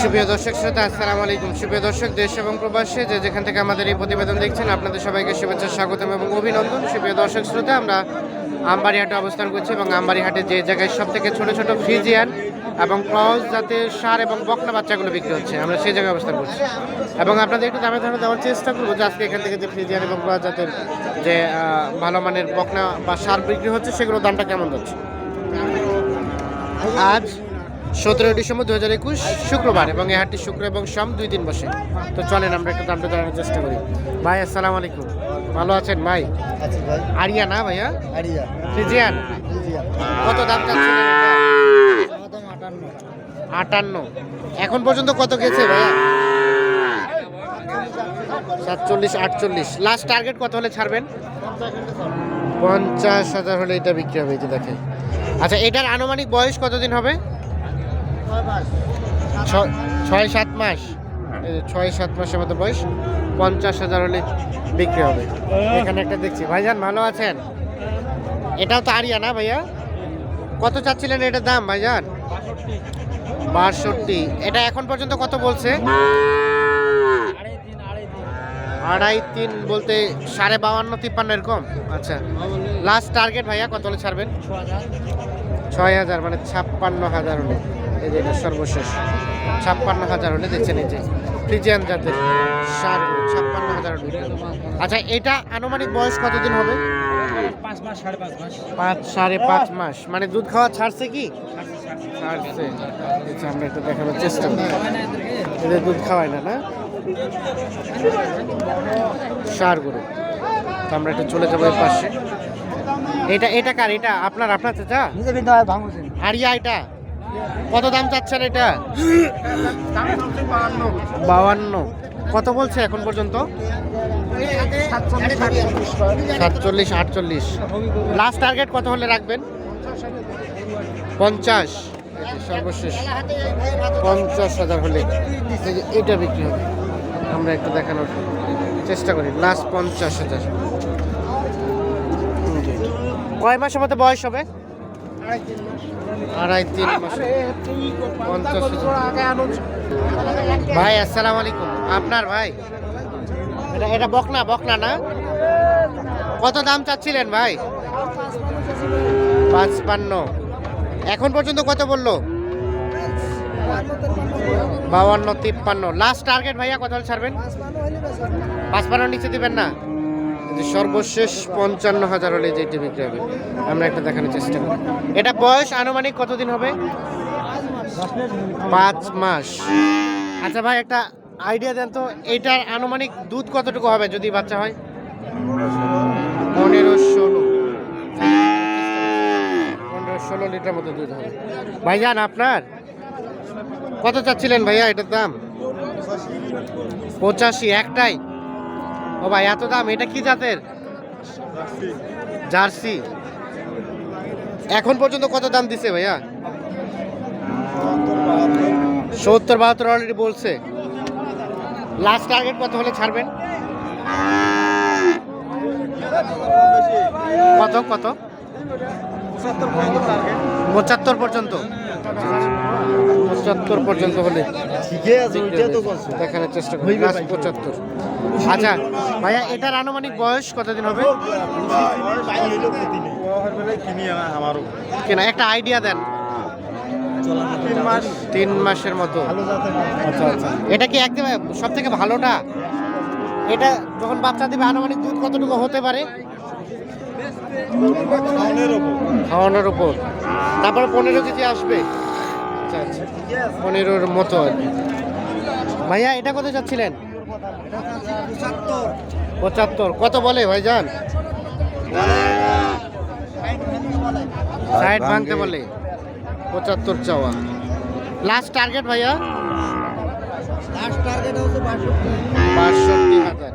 সুপ্রিয় দর্শক শ্রোতা, আসসালামু আলাইকুম। সুপ্রিয় দর্শক, দেশ এবং প্রবাসে, যে যেখান থেকে আমাদের এই প্রতিবেদন দেখছেন, আপনাদের সবাইকে শুভেচ্ছা, স্বাগতম এবং অভিনন্দন। সুপ্রিয় দর্শক শ্রোতা, আমরা আমবাড়িহাটে অবস্থান করছি এবং আমবাড়িহাটে যে জায়গায় সব থেকে ছোট ছোট ফ্রিজিয়ান এবং ক্লজ জাতের সার এবং বকনা বাচ্চাগুলো বিক্রি হচ্ছে, আমরা সেই জায়গায় অবস্থান করছি। এবং আপনাদের একটু দামে ধরে দেওয়ার চেষ্টা করব যে আজকে এখান থেকে যে ফ্রিজিয়ান এবং ক্লজ জাতের যে ভালো মানের বকনা বা সার বিক্রি হচ্ছে, সেগুলোর দামটা কেমন যাচ্ছে? আজ সতেরো ডিসেম্বর দু হাজার একুশ শুক্রবার এবং এই হাটটি শুক্র এবং সোম দুই দিন বসে। তো চলেন আমরা একটু দামটা জানার চেষ্টা করি। ভাই আসসালামু আলাইকুম। ভালো আছেন ভাই? আরিয়া না ভাইয়া? আরিয়া। ফ্রিজিয়ান? কত দাম এটা? একদম আটান্ন। এখন পর্যন্ত কত গেছে ভাইয়া? সাতচল্লিশ আটচল্লিশ। লাস্ট টার্গেট কত হলে ছাড়বেন? পঞ্চাশ হাজার হলে এটা বিক্রি হবে এই যে দেখেন। আচ্ছা এটার আনুমানিক বয়স কতদিন হবে? ছয় সাত মাস। ছয় সাত মাসের মতো বয়স, পঞ্চাশ হাজার হলে বিক্রি হবে। এখানে একটা দেখছি। ভাইজান, ভালো আছেন? এটাও তো আরিয়া না ভাইয়া? কত চাচ্ছিলেন এটার দাম ভাইজান? বাষট্টি। এটা এখন পর্যন্ত কত বলছে? আড়াই তিন বলতে সাড়ে বাউান্ন, তিপ্পান্ন এরকম? আচ্ছা। লাস্ট টার্গেট ভাইয়া কত হলে ছাড়বেন? ছয় হাজার মানে ছাপ্পান্ন হাজার হলে। এই যে এটা সর্বশেষ। ছাপ্পান্ন হাজার হলে দেখছেন এই যে ফ্রিজিয়ান জাতের সার ছাপ্পান্ন হাজার। আচ্ছা এটা আনুমানিক বয়স কতদিন হবে? পাঁচ সাড়ে পাঁচ মাস। মানে দুধ খাওয়া ছাড়ছে কি? ছাড়ছে আচ্ছা আমরা একটু দেখানোর চেষ্টা করি। এদের দুধ খাওয়ায় না না? সার গরু। তো আমরা একটু চলে যাব এর পাশে। এটা এটা কার? এটা আপনার আপনার চাচা? আরিয়া এটা? কত দাম চাচ্ছেন এটা? বাউান্ন কত বলছে এখন পর্যন্ত? সাতচল্লিশ, আটচল্লিশ। লাস্ট টার্গেট কত হলে রাখবেন? পঞ্চাশ। সর্বশেষ পঞ্চাশ হাজার হলে। এটা বিক্রি হবে। আমরা একটু দেখানোর চেষ্টা করি। লাস্ট পঞ্চাশ হাজার। কয় মাসের মতো বয়স হবে? আড়াই তিন মাস। পঞ্চাশ ভাই, আসসালামু আলাইকুম। আপনার ভাই? এটা এটা বকনা বকনা না? কত দাম চাচ্ছিলেন ভাই? পাঁচ পাঁচপান্ন। এখন পর্যন্ত কত বলল? বাউান্ন, তিপ্পান্ন। লাস্ট টার্গেট ভাইয়া কত ছাড়বেন? পাঁচপান্ন নিচে দিবেন না? সর্বশেষ পঞ্চান্ন হাজার হলে যেটি বিক্রি হবে আমরা একটা দেখানোর চেষ্টা করি এটা বয়স আনুমানিক কতদিন হবে? পাঁচ মাস। আচ্ছা ভাই, একটা আইডিয়া দেন তো, এটার আনুমানিক দুধ কতটুকু হবে যদি বাচ্চা হয়? পনেরো ষোলো পনেরো ষোলো লিটার মতো দুধ হবে। ভাইজান, আপনার? কত চাচ্ছিলেন ভাইয়া এটার দাম? পঁচাশি, একটাই। ও ভাই, এত দাম, এটা কি জাতের? জার্সি। এখন পর্যন্ত কত দাম দিছে ভাইয়া? সত্তর বাহাত্তর অলরেডি বলছে। লাস্ট টার্গেট কত হলে ছাড়বেন? কত কত? পঁচাত্তর পর্যন্ত। পঁচাত্তর পর্যন্ত হলে দেখানোর চেষ্টা করি। লাস্ট পঁচাত্তর। আচ্ছা ভাইয়া, এটার আনুমানিক বয়স কতদিন হবে? কেনা, একটা আইডিয়া দেন। তিন মাস তিন মাসের মতো। এটা কি একদম সব থেকে ভালোটা? এটা যখন বাচ্চা দিবে, আনুমানিক দুধ কতটুকু হতে পারে? খাওয়ানোর উপর। তারপরে পনেরো কেজি আসবে। আচ্ছা আচ্ছা। পনেরোর মতো আর কি। ভাইয়া এটা কত যাচ্ছিলেন পঁচাত্তর। কত বলে ভাইজান? সাইড ভাঙতে বলে। পঁচাত্তর চাওয়া। লাস্ট টার্গেট ভাইয়া? লাস্ট টার্গেট হচ্ছে বাষট্টি। বাষট্টি হাজার।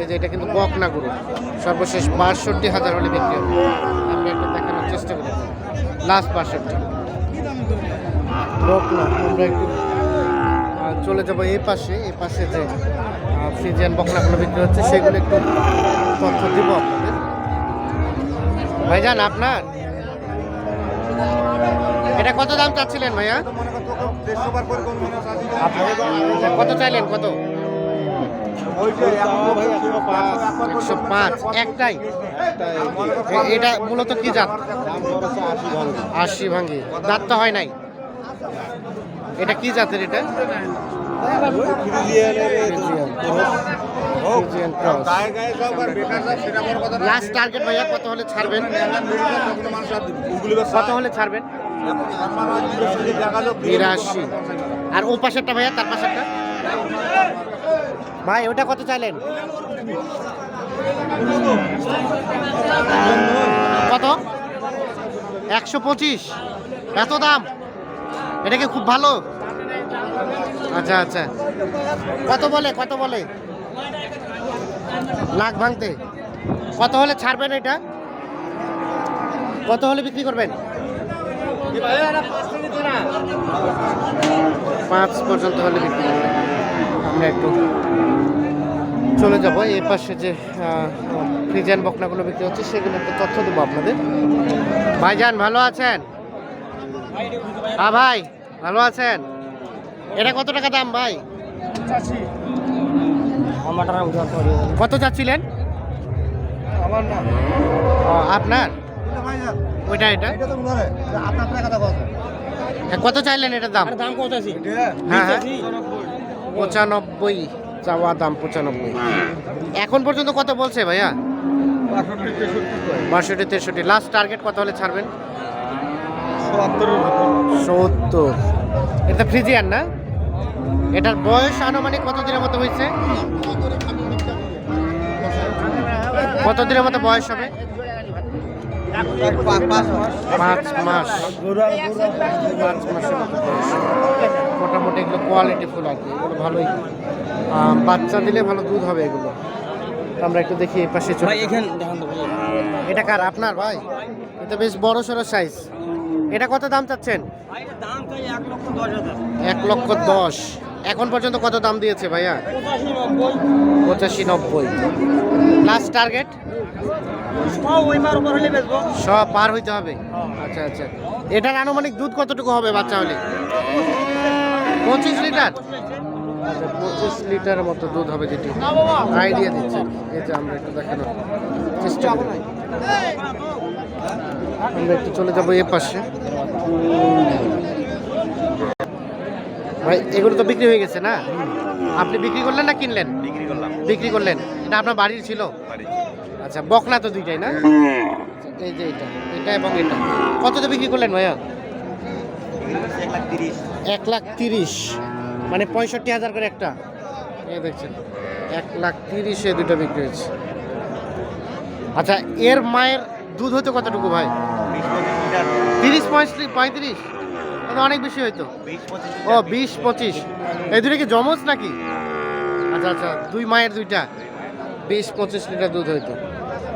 এই যে এটা কিন্তু বকনা গরু। সর্বশেষ বাষট্টি হাজার হলে বিক্রি হবে। আমরা একটু দেখানোর চেষ্টা করি। লাস্ট বাষট্টি। বকনা আমরা একটু চলে যাব এই পাশে। এই পাশে যে ফ্রিজিয়ান বকনাগুলো বিক্রি হচ্ছে সেগুলো একটু তথ্য দিব আপনাদের। ভাইজান আপনার? এটা কত দাম চাচ্ছিলেন ভাইয়া? কত চাইলেন? কত? একশো পাঁচ একটাই। এটা মূলত কি জাত? আশি ভাঙ্গি। দাঁত তো হয় নাই? এটা কি জাতের এটা? লাস্ট টার্গেট ভাইয়া কত হলে ছাড়বেন? কত হলে ছাড়বেন? বিরাশি আর ও পাশেরটা ভাইয়া তার পাশেরটা? ভাই, ওটা কত চাইলেন? কত? একশো পঁচিশ। এত দাম? এটা কি খুব ভালো? আচ্ছা আচ্ছা। কত বলে কত বলে? লাখ ভাঙতে। কত হলে ছাড়বেন এটা? কত হলে বিক্রি করবেন? পাঁচ পর্যন্ত হলে বিক্রি করবেন। আমরা একটু চলে যাব। এই পাশে যে ফ্রিজেন বকনাগুলো বিক্রি হচ্ছে সেগুলো একটু তথ্য দেবো আপনাদের। ভাইজান ভালো আছেন? হ্যাঁ ভাই ভালো আছেন? এটা কত টাকা দাম ভাই? কত চাচ্ছিলেন? আমার না ও, আপনার? ওইটা এটা? আপনার কথা বলছেন হ্যাঁ, কত চাইলেন এটার দাম? দাম কত আছে? হ্যাঁ হ্যাঁ। পঁচানব্বই, চাওয়া দাম পঁচানব্বই। এখন পর্যন্ত কত বলছে ভাইয়া? বাষট্টি, তেষট্টি। লাস্ট টার্গেট কত হলে ছাড়বেন? সত্তর। এটা ফ্রিজিয়ান না? এটার বয়স আনুমানিক কত দিনের মতো হয়েছে? কত দিনের মতো বয়স হবে? পাঁচ মাস। পাঁচ মাসের মতো বয়স। মোটামুটি এগুলো কোয়ালিটি ফুল আর কি এগুলো ভালোই। বাচ্চা দিলে ভালো দুধ হবে এগুলো। আমরা একটু দেখি এই পাশে চলে এটা কার? আপনার ভাই? এটা বেশ বড় সড়ো সাইজ এটা কত দাম চাচ্ছেন? এক লক্ষ দশ এখন পর্যন্ত কত দাম দিয়েছে ভাইয়া? পঁচাশি নব্বই। লাস্ট টার্গেট সব পার হইতে হবে। আচ্ছা আচ্ছা। এটার আনুমানিক দুধ কতটুকু হবে বাচ্চা হলে? পঁচিশ লিটার? আচ্ছা পঁচিশ লিটারের মতো দুধ হবে যেটি। আইডিয়া দিচ্ছে। এই যে আমরা একটু দেখানোর চেষ্টা করি। আমরা একটু চলে যাব এ পাশে। ভাই এগুলো তো বিক্রি হয়ে গেছে না? আপনি বিক্রি করলেন না কিনলেন? বিক্রি করলাম। বিক্রি করলেন। এটা আপনার বাড়ির ছিল? আচ্ছা বকনা তো দুইটাই না? এই যে এটা এটা এবং এটা। কততে বিক্রি করলেন ভাইয়া? এক লাখ তিরিশ। মানে পঁয়ষট্টি হাজার করে একটা। দেখছেন এক লাখ তিরিশে দুটো বিক্রি হয়েছে। আচ্ছা এর মায়ের দুধ হতো কতটুকু ভাই? তিরিশ পঁয়ত্রিশ? পঁয়ত্রিশ অনেক বেশি হয়তো। ও বিশ পঁচিশ। এই দুটো কি জমজ নাকি? আচ্ছা আচ্ছা দুই মায়ের দুইটা। বিশ পঁচিশ লিটার দুধ হইতো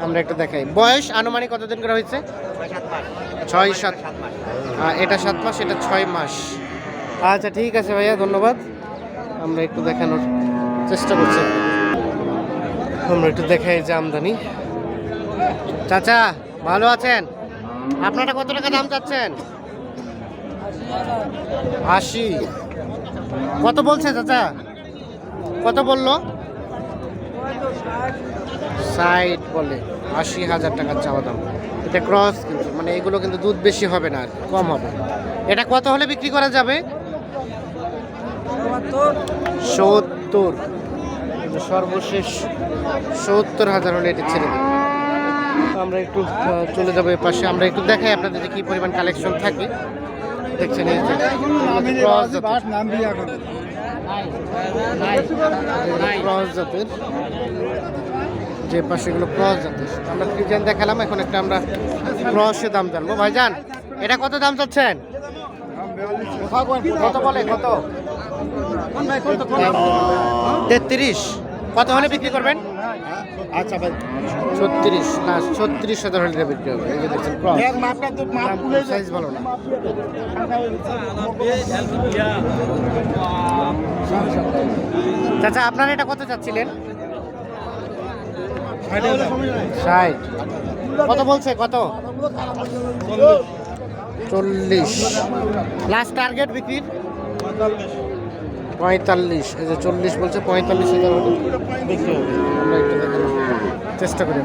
আমরা একটা দেখাই। বয়স আনুমানিক কতদিন করে হয়েছে? ছয় সাত এটা সাত মাস, এটা ছয় মাস। আচ্ছা ঠিক আছে ভাইয়া, ধন্যবাদ। আমরা একটু দেখানোর চেষ্টা করছি। আমরা একটু দেখাই যে আমদানি। চাচা, ভালো আছেন? আপনারা কত টাকা দাম চাচ্ছেন? আশি। কত বলছে চাচা? কত বলল? ষাট বলে। আশি হাজার টাকার চাওয়া দাম। এটা ক্রস কিন্তু মানে এগুলো কিন্তু দুধ বেশি হবে না আর কম হবে। এটা কত হলে বিক্রি করা যাবে? সত্তর। সর্বশেষ সত্তর হাজার হলে এটি ছেড়ে দেবে তো আমরা একটু চলে যাব এ পাশে। আমরা একটু দেখাই আপনাদের যে কী পরিমাণ কালেকশন থাকে। দেখছেন এই জাতের। ক্রস জাতের। যে পাশে এগুলো ক্রস জাতের। আমরা ফ্রিজেন দেখালাম এখন একটা আমরা ক্রসের দাম জানব। ভাইজান এটা কত দাম চাচ্ছেন? কত বলে কত? তেত্রিশ। কত হলে বিক্রি করবেন? আচ্ছা ভাই। ছত্রিশ। লাস্ট ছত্রিশ হাজার হলে বিক্রি হবে। এই যে দেখছেন ক্রস। মাপটা তো মাপ খুলে সাইজ ভালো না। চাচা আপনারা এটা কত চাচ্ছিলেন? ষাট। কত বলছে? কত? চল্লিশ। লাস্ট টার্গেট বিক্রির? পঁয়তাল্লিশ। এই যে চল্লিশ বলছে, পঁয়তাল্লিশ হাজার চেষ্টা করি